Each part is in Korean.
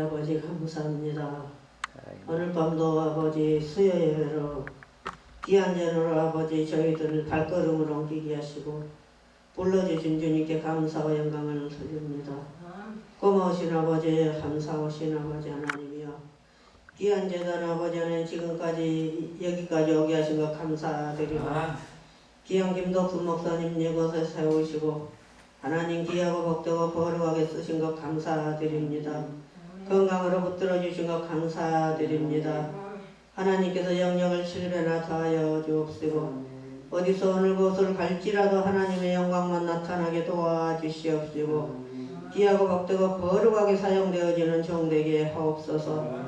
아버지 감사합니다. 오늘 밤도 아버지 수요 예배로 귀한 전으로 아버지 저희들을 발걸음을 옮기게 하시고 불러주신 주님께 감사와 영광을 돌립니다. 고마우신 아버지 감사하신 아버지 하나님이여 귀한 재단 아버지 하나님 지금까지 여기까지 오게 하신 것 감사드리고 귀한 김덕순 목사님 이곳에 세우시고 하나님 귀하고 복되고 거룩하게 쓰신 것 감사드립니다. 건강으로 붙들어 주신 것 감사드립니다. 하나님께서 영역을 실배나 다하여 주옵시고 어디서 어느 곳을 갈지라도 하나님의 영광만 나타나게 도와주시옵시고 귀하고 복되고 거룩하게 사용되어지는 종되게 하옵소서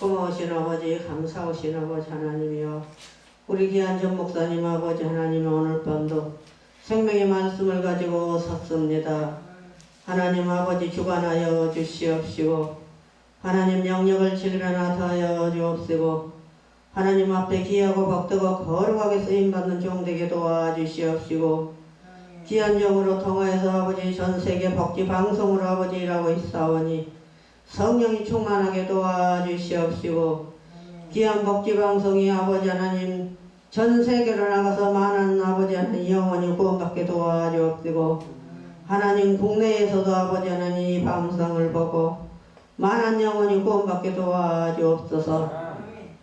고마우신 아버지 감사하신 아버지 하나님이여 우리 귀한 전 목사님 아버지 하나님 오늘 밤도 생명의 말씀을 가지고 섰습니다. 하나님 아버지 주관하여 주시옵시고 하나님 영역을 질변하 하여 주옵시고 하나님 앞에 귀하고 복되고 거룩하게 쓰임받는 종되게 도와주시옵시고 귀한 종으로 통하여서 아버지 전 세계 복지 방송으로 아버지 일하고 있사오니 성령이 충만하게 도와주시옵시고 귀한 복지 방송이 아버지 하나님 전 세계로 나가서 많은 아버지 하나님 영원히 구원받게 도와주옵시고 하나님 국내에서도 아버지 하나님 이 방송을 보고 많은 영혼이 구원받게 도와주옵소서.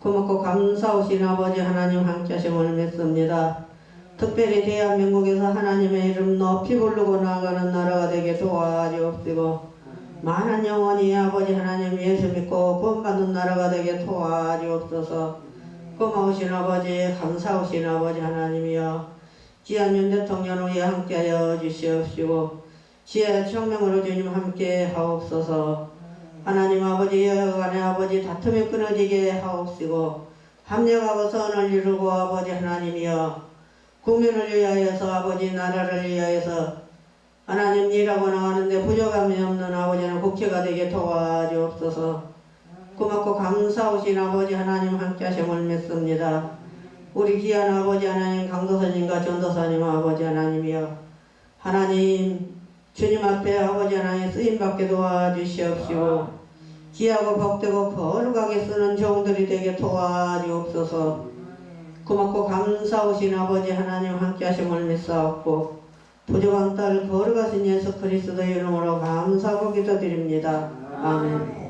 고맙고 감사하신 아버지 하나님 함께 하심을 믿습니다. 특별히 대한민국에서 하나님의 이름 높이 부르고 나아가는 나라가 되게 도와주옵시고 많은 영혼이 아버지 하나님 예수 믿고 구원받는 나라가 되게 도와주옵소서. 고마우신 아버지 감사하신 아버지 하나님이여 귀한 윤 대통령 위에 함께하여 주시옵시고 지혜 청명으로 주님 함께 하옵소서 하나님 아버지 여 간의 아버지 다툼이 끊어지게 하옵시고 합력하고 선을 이루고 아버지 하나님이여 국민을 위하여서 아버지 나라를 위하여서 하나님 일하고 나가는데 부족함이 없는 아버지는 국회가 되게 도와주옵소서. 고맙고 감사하신 아버지 하나님 함께 하심을 믿습니다. 우리 귀한 아버지 하나님 강도사님과 전도사님 아버지 하나님이여 하나님 주님 앞에 아버지 하나님 쓰임받게 도와주시옵시고 귀하고 복되고 거룩하게 쓰는 종들이 되게 도와주옵소서 고맙고 감사하신 아버지 하나님 함께 하심을 믿사옵고 부족한 딸 거룩하신 예수 그리스도의 이름으로 감사하고 기도드립니다. 아멘